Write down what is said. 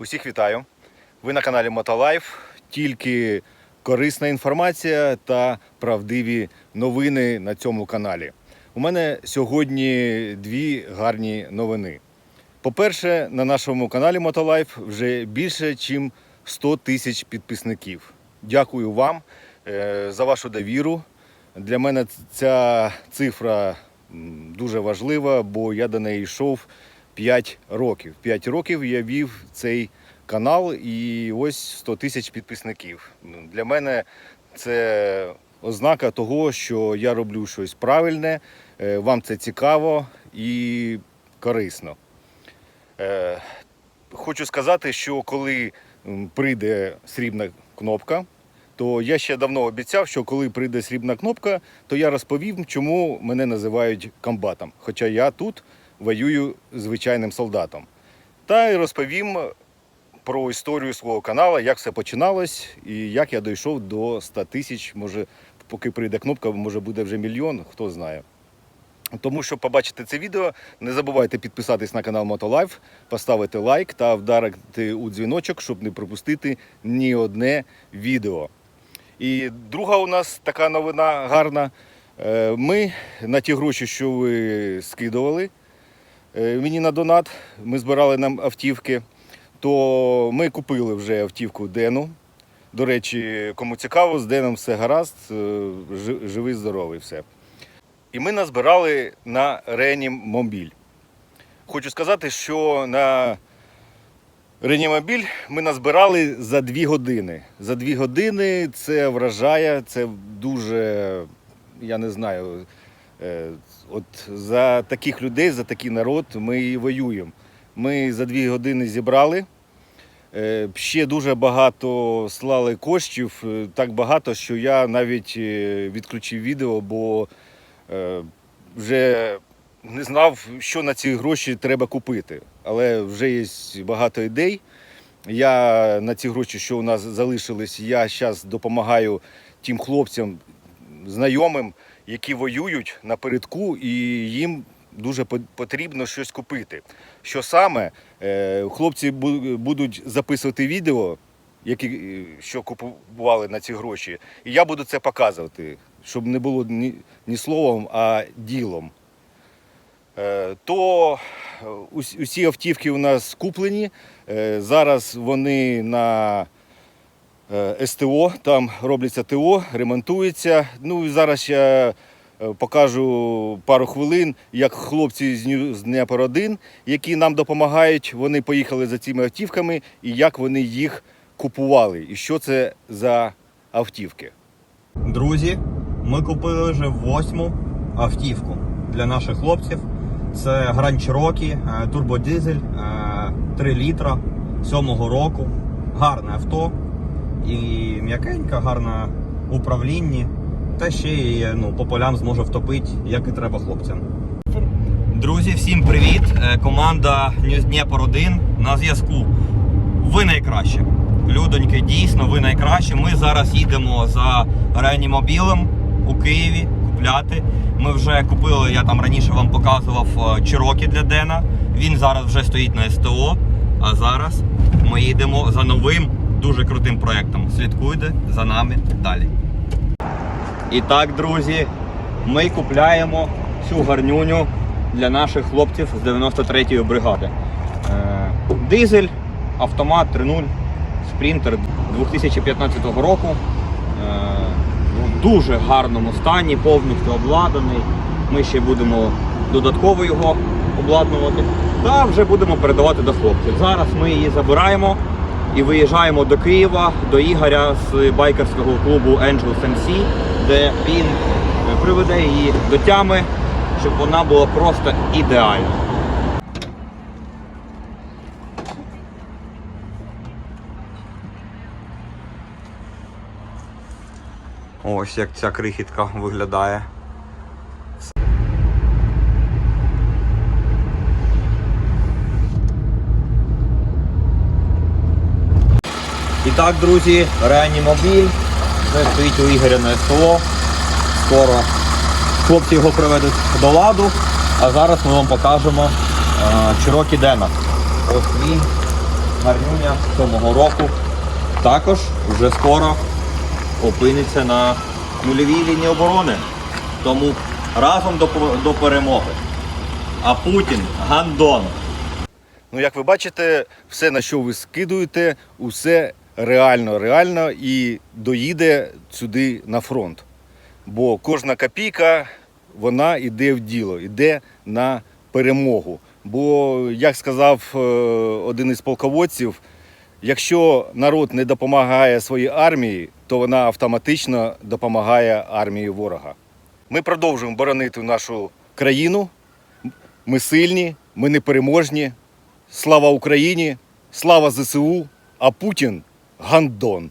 Усіх вітаю. Ви на каналі Мотолайф. Тільки корисна інформація та правдиві новини на цьому каналі. У мене сьогодні дві гарні новини. По-перше, на нашому каналі Мотолайф вже більше, ніж 100 тисяч підписників. Дякую вам е, за вашу довіру. Для мене ця цифра дуже важлива, бо я до неї йшов 5 років. 5 років я вів цей канал і ось 100 тисяч підписників. Ну, Для мене це ознака того, що я роблю щось правильне, е, вам це цікаво і корисно. Е, Хочу сказати, що коли прийде срібна кнопка, то я ще давно обіцяв, що коли прийде срібна кнопка, то я розповім, чому мене називають комбатом. Хоча я тут воюю звичайним солдатом. Та й розповім про історію свого каналу, як все починалось і як я дійшов до 100 тисяч. Може, поки прийде кнопка, може буде вже мільйон, хто знає. Тому, щоб побачити це відео, не забувайте підписатись на канал Мотолайф, поставити лайк та вдарити у дзвіночок, щоб не пропустити ні одне відео. І друга у нас така новина гарна. Е, Ми на ті гроші, що ви скидували мені на донат, ми збирали нам автівки, то ми купили вже автівку Дену. До речі, кому цікаво, з Деном все гаразд, е, живий, здоровий, все. І ми назбирали на Ренімобіль. Хочу сказати, що на Ренімобіль ми назбирали за дві години. За дві години це вражає, це дуже, я не знаю, е, от за таких людей, за такий народ ми і воюємо. Ми за дві години зібрали. Е, Ще дуже багато слали коштів, е, так багато, що я навіть е, відключив відео, бо е, вже не знав, що на ці гроші треба купити. Але вже є багато ідей. Я на ці гроші, що у нас залишились, я зараз допомагаю тим хлопцям, знайомим, які воюють напередку, і їм дуже потрібно щось купити. Що саме? Е, Хлопці будуть записувати відео, які, е, що купували на ці гроші, і я буду це показувати, щоб не було ні, ні словом, а ділом. Е, То усі автівки у нас куплені. Зараз вони на СТО, там робляться ТО, ремонтується. Ну і зараз я е, покажу пару хвилин, як хлопці з Дніпро 1, які нам допомагають, вони поїхали за цими автівками і як вони їх купували, і що це за автівки. Друзі, ми купили вже восьму автівку для наших хлопців. Це Grand Cherokee, е, турбодизель, е, 3 літра 7-го року. Гарне авто і м'якеньке, гарне управлінні. Та ще й ну, по полям зможе втопити, як і треба хлопцям. Друзі, всім привіт! Е, Команда Дніпро 1 на зв'язку. Ви найкраще. Людоньки, дійсно, ви найкраще. Ми зараз їдемо за реанімобілем у Києві купляти. Ми вже купили, я там раніше вам показував е, Чирокі для Дена. Він зараз вже стоїть на СТО. А зараз ми їдемо за новим дуже крутим проєктом. Слідкуйте за нами далі. І так, друзі, ми купляємо цю гарнюню для наших хлопців з 93-ї бригади. Е, Дизель, автомат 3.0, спринтер 2015 року. Е, В дуже гарному стані, повністю обладнаний. Ми ще будемо додатково його обладнувати. Та вже будемо передавати до хлопців. Зараз ми її забираємо і виїжджаємо до Києва, до Ігоря з байкерського клубу Angels MC, де він приведе її до тями, щоб вона була просто ідеальна. Ось як ця крихітка виглядає. І так, друзі, реанімобіль. Вже стоїть у Ігоря на СТО. Скоро хлопці його приведуть до ладу. А зараз ми вам покажемо Чирокі Дена. Ось він гарнюня цього року також вже скоро опиниться на нульовій лінії оборони. Тому разом до, до перемоги. А Путін гандон. Ну, як ви бачите, все, на що ви скидуєте, усе реально, реально і доїде сюди на фронт. Бо кожна копійка, вона йде в діло, йде на перемогу. Бо, як сказав е, один із полководців, якщо народ не допомагає своїй армії, то вона автоматично допомагає армії ворога. Ми продовжуємо боронити нашу країну. Ми сильні, ми непереможні. Слава Україні! Слава ЗСУ! А Путін гандон.